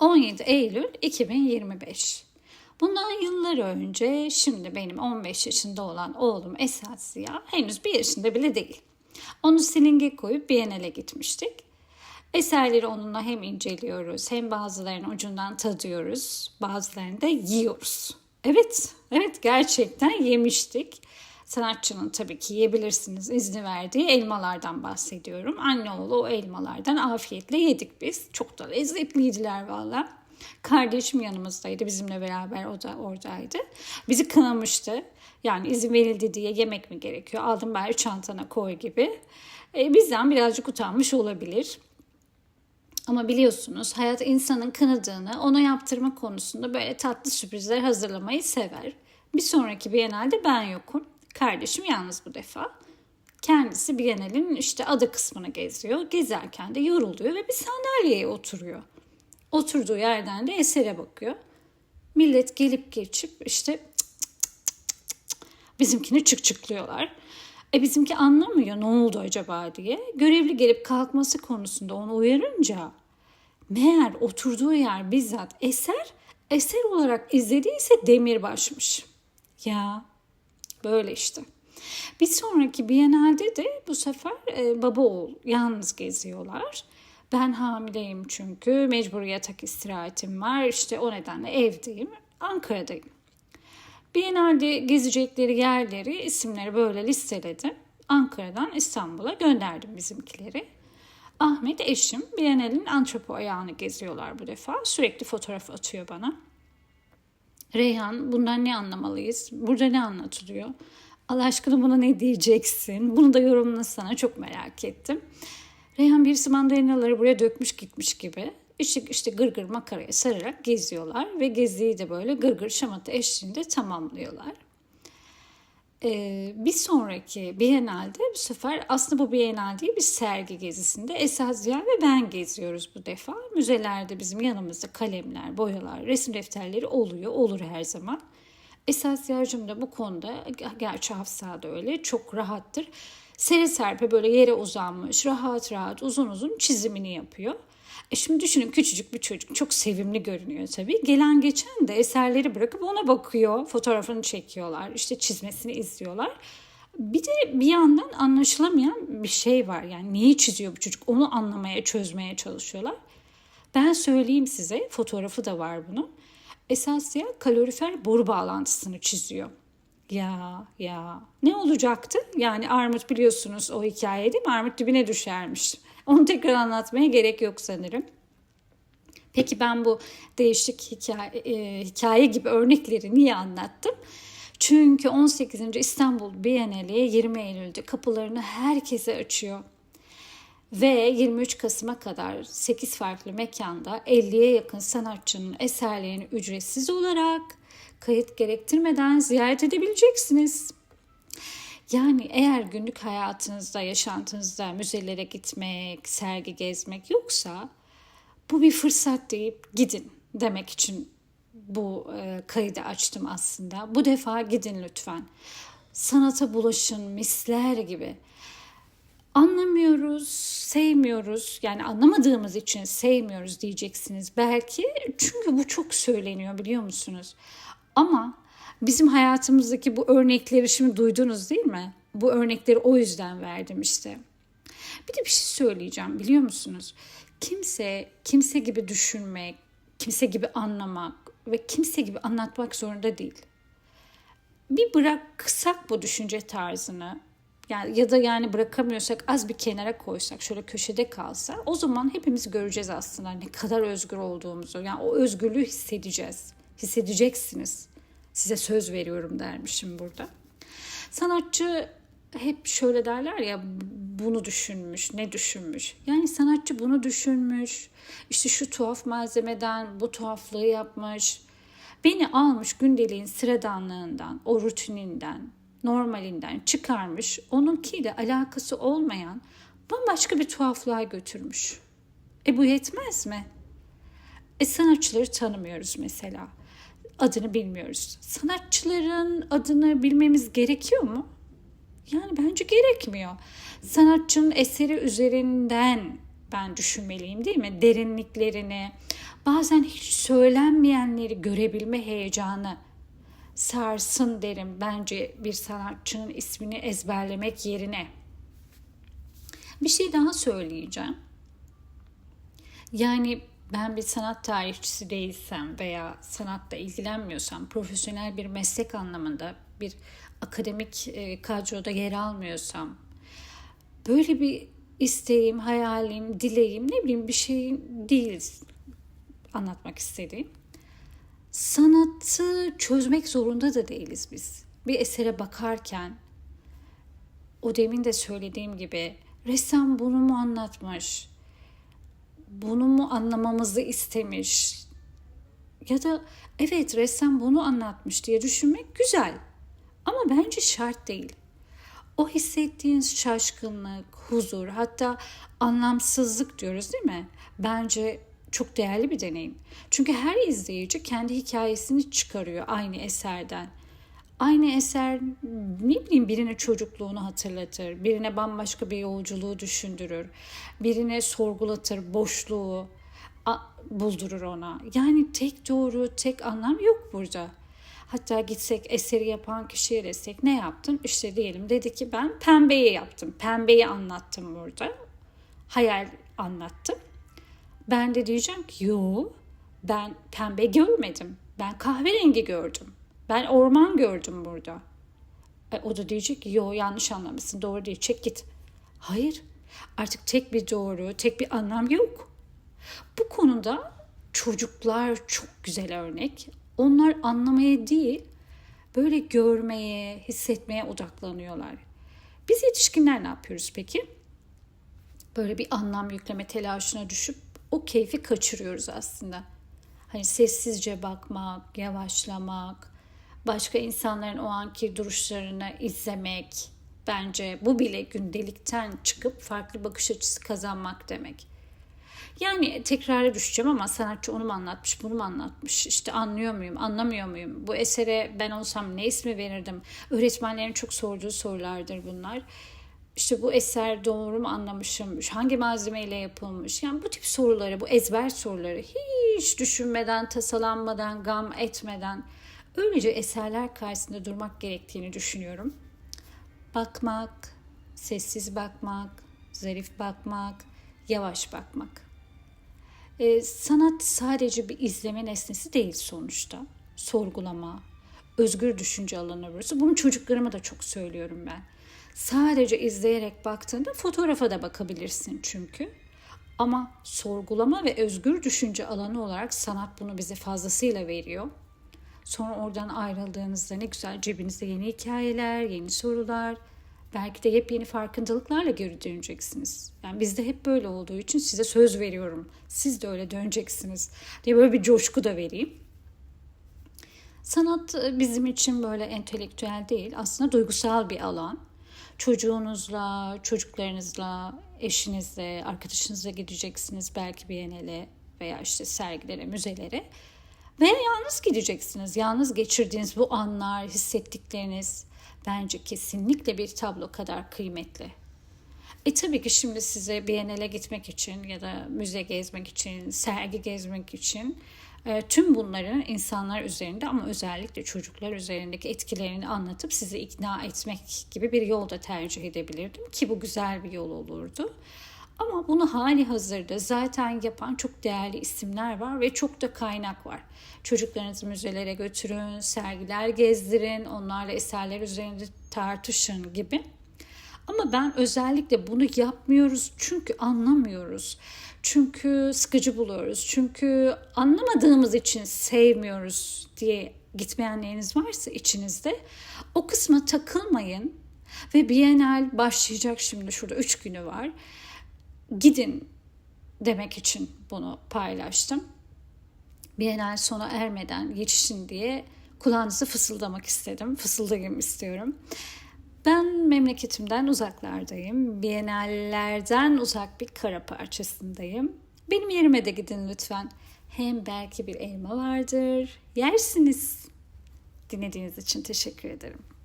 17 Eylül 2025. Bundan yıllar önce şimdi benim 15 yaşında olan oğlum Esat Ziya henüz bir yaşında bile değil. Onu silinge koyup Biennale gitmiştik. Eserleri onunla hem inceliyoruz hem bazılarını ucundan tadıyoruz bazılarını da yiyoruz. Evet, evet gerçekten yemiştik. Sanatçının tabii ki yiyebilirsiniz izni verdiği elmalardan bahsediyorum. Anne oğlu o elmalardan afiyetle yedik biz. Çok da lezzetliydiler valla. Kardeşim yanımızdaydı bizimle beraber o da oradaydı. Bizi kınamıştı. Yani izin verildi diye yemek mi gerekiyor? Aldım bari çantana koy gibi. E, bizden birazcık utanmış olabilir. Ama biliyorsunuz hayat insanın kınadığını ona yaptırma konusunda böyle tatlı sürprizler hazırlamayı sever. Bir sonraki Biennale'de ben yokum. Kardeşim yalnız bu defa. Kendisi Biennale'nin işte adı kısmını geziyor. Gezerken de yoruluyor ve bir sandalyeye oturuyor. Oturduğu yerden de esere bakıyor. Millet gelip geçip işte cık cık cık bizimkini çık çıklıyorlar. E bizimki anlamıyor ne oldu acaba diye. Görevli gelip kalkması konusunda onu uyarınca meğer oturduğu yer bizzat eser, eser olarak izlediyse demirbaşmış. Ya böyle işte. Bir sonraki Biennale'de de bu sefer e, baba oğul yalnız geziyorlar. Ben hamileyim çünkü mecbur yatak istirahatim var. İşte o nedenle evdeyim. Ankara'dayım. Biennale'de gezecekleri yerleri, isimleri böyle listeledim. Ankara'dan İstanbul'a gönderdim bizimkileri. Ahmet eşim Biennale'nin antropo ayağını geziyorlar bu defa. Sürekli fotoğraf atıyor bana. Reyhan bundan ne anlamalıyız? Burada ne anlatılıyor? Allah aşkına buna ne diyeceksin? Bunu da yorumlasana çok merak ettim. Reyhan birisi mandalinaları buraya dökmüş gitmiş gibi. İşte, işte gırgır makaraya sararak geziyorlar ve geziyi de böyle gırgır şamata eşliğinde tamamlıyorlar. Ee, bir sonraki Biennale'de bu sefer aslında bu Biennale değil bir sergi gezisinde Esat Ziya ve ben geziyoruz bu defa. Müzelerde bizim yanımızda kalemler, boyalar, resim defterleri oluyor, olur her zaman. Esat Ziya'cığım da bu konuda, gerçi Hafsa da öyle, çok rahattır. Sere serpe böyle yere uzanmış, rahat rahat uzun uzun çizimini yapıyor. E şimdi düşünün küçücük bir çocuk çok sevimli görünüyor tabii. Gelen geçen de eserleri bırakıp ona bakıyor. Fotoğrafını çekiyorlar. işte çizmesini izliyorlar. Bir de bir yandan anlaşılamayan bir şey var. Yani neyi çiziyor bu çocuk onu anlamaya çözmeye çalışıyorlar. Ben söyleyeyim size fotoğrafı da var bunun. Esasya kalorifer boru bağlantısını çiziyor. Ya ya ne olacaktı? Yani armut biliyorsunuz o hikaye değil mi? Armut dibine düşermiş. Onu tekrar anlatmaya gerek yok sanırım. Peki ben bu değişik hikaye, e, hikaye gibi örnekleri niye anlattım? Çünkü 18. İstanbul Bienali 20 Eylül'de kapılarını herkese açıyor. Ve 23 Kasım'a kadar 8 farklı mekanda 50'ye yakın sanatçının eserlerini ücretsiz olarak kayıt gerektirmeden ziyaret edebileceksiniz. Yani eğer günlük hayatınızda, yaşantınızda müzelere gitmek, sergi gezmek yoksa bu bir fırsat deyip gidin demek için bu e, kaydı açtım aslında. Bu defa gidin lütfen. Sanata bulaşın misler gibi. Anlamıyoruz, sevmiyoruz. Yani anlamadığımız için sevmiyoruz diyeceksiniz belki. Çünkü bu çok söyleniyor biliyor musunuz? Ama bizim hayatımızdaki bu örnekleri şimdi duydunuz değil mi? Bu örnekleri o yüzden verdim işte. Bir de bir şey söyleyeceğim biliyor musunuz? Kimse kimse gibi düşünmek, kimse gibi anlamak ve kimse gibi anlatmak zorunda değil. Bir bıraksak bu düşünce tarzını yani ya da yani bırakamıyorsak az bir kenara koysak şöyle köşede kalsa o zaman hepimiz göreceğiz aslında ne kadar özgür olduğumuzu. Yani o özgürlüğü hissedeceğiz. Hissedeceksiniz. Size söz veriyorum dermişim burada. Sanatçı hep şöyle derler ya bunu düşünmüş, ne düşünmüş. Yani sanatçı bunu düşünmüş. İşte şu tuhaf malzemeden bu tuhaflığı yapmış. Beni almış gündeliğin sıradanlığından, o rutininden, normalinden çıkarmış. Onunkiyle alakası olmayan bambaşka bir tuhaflığa götürmüş. E bu yetmez mi? E sanatçıları tanımıyoruz mesela. Adını bilmiyoruz. Sanatçıların adını bilmemiz gerekiyor mu? Yani bence gerekmiyor. Sanatçının eseri üzerinden ben düşünmeliyim değil mi? Derinliklerini, bazen hiç söylenmeyenleri görebilme heyecanı sarsın derim bence bir sanatçının ismini ezberlemek yerine. Bir şey daha söyleyeceğim. Yani ben bir sanat tarihçisi değilsem veya sanatla ilgilenmiyorsam, profesyonel bir meslek anlamında bir akademik e, kadroda yer almıyorsam, böyle bir isteğim, hayalim, dileğim ne bileyim bir şey değil anlatmak istediğim. Sanatı çözmek zorunda da değiliz biz. Bir esere bakarken o demin de söylediğim gibi ressam bunu mu anlatmış? Bunu mu anlamamızı istemiş? Ya da evet ressam bunu anlatmış diye düşünmek güzel. Ama bence şart değil. O hissettiğiniz şaşkınlık, huzur, hatta anlamsızlık diyoruz değil mi? Bence çok değerli bir deneyim. Çünkü her izleyici kendi hikayesini çıkarıyor aynı eserden. Aynı eser ne bileyim birine çocukluğunu hatırlatır, birine bambaşka bir yolculuğu düşündürür, birine sorgulatır, boşluğu buldurur ona. Yani tek doğru, tek anlam yok burada. Hatta gitsek eseri yapan kişiye desek ne yaptın? İşte diyelim dedi ki ben pembeyi yaptım. Pembeyi anlattım burada. Hayal anlattım. Ben de diyeceğim ki yo ben pembe görmedim. Ben kahverengi gördüm. Ben orman gördüm burada. E, o da diyecek ki yo yanlış anlamışsın doğru değil çek git. Hayır artık tek bir doğru tek bir anlam yok. Bu konuda çocuklar çok güzel örnek. Onlar anlamaya değil böyle görmeye, hissetmeye odaklanıyorlar. Biz yetişkinler ne yapıyoruz peki? Böyle bir anlam yükleme telaşına düşüp o keyfi kaçırıyoruz aslında. Hani sessizce bakmak, yavaşlamak, başka insanların o anki duruşlarını izlemek bence bu bile gündelikten çıkıp farklı bakış açısı kazanmak demek. Yani tekrara düşeceğim ama sanatçı onu mu anlatmış, bunu mu anlatmış? İşte anlıyor muyum, anlamıyor muyum? Bu esere ben olsam ne ismi verirdim? Öğretmenlerin çok sorduğu sorulardır bunlar işte bu eser doğru mu anlamışım, hangi malzemeyle yapılmış? Yani bu tip soruları, bu ezber soruları hiç düşünmeden, tasalanmadan, gam etmeden öylece eserler karşısında durmak gerektiğini düşünüyorum. Bakmak, sessiz bakmak, zarif bakmak, yavaş bakmak. Ee, sanat sadece bir izleme nesnesi değil sonuçta. Sorgulama, özgür düşünce alanı burası. Bunu çocuklarıma da çok söylüyorum ben Sadece izleyerek baktığında fotoğrafa da bakabilirsin çünkü. Ama sorgulama ve özgür düşünce alanı olarak sanat bunu bize fazlasıyla veriyor. Sonra oradan ayrıldığınızda ne güzel cebinizde yeni hikayeler, yeni sorular, belki de yepyeni farkındalıklarla geri döneceksiniz. Yani bizde hep böyle olduğu için size söz veriyorum. Siz de öyle döneceksiniz diye böyle bir coşku da vereyim. Sanat bizim için böyle entelektüel değil, aslında duygusal bir alan çocuğunuzla, çocuklarınızla, eşinizle, arkadaşınızla gideceksiniz belki bir yenele veya işte sergilere, müzelere. Veya yalnız gideceksiniz. Yalnız geçirdiğiniz bu anlar, hissettikleriniz bence kesinlikle bir tablo kadar kıymetli. E tabii ki şimdi size Biennale gitmek için ya da müze gezmek için, sergi gezmek için e, tüm bunların insanlar üzerinde ama özellikle çocuklar üzerindeki etkilerini anlatıp sizi ikna etmek gibi bir yolda tercih edebilirdim ki bu güzel bir yol olurdu. Ama bunu hali hazırda zaten yapan çok değerli isimler var ve çok da kaynak var. Çocuklarınızı müzelere götürün, sergiler gezdirin, onlarla eserler üzerinde tartışın gibi. Ama ben özellikle bunu yapmıyoruz çünkü anlamıyoruz. Çünkü sıkıcı buluyoruz. Çünkü anlamadığımız için sevmiyoruz diye gitmeyenleriniz varsa içinizde o kısma takılmayın ve Bienal başlayacak şimdi şurada üç günü var. Gidin demek için bunu paylaştım. Bienal sona ermeden yetişin diye kulağınızı fısıldamak istedim. Fısıldayım istiyorum. Ben memleketimden uzaklardayım. Bienallerden uzak bir kara parçasındayım. Benim yerime de gidin lütfen. Hem belki bir elma vardır. Yersiniz. Dinlediğiniz için teşekkür ederim.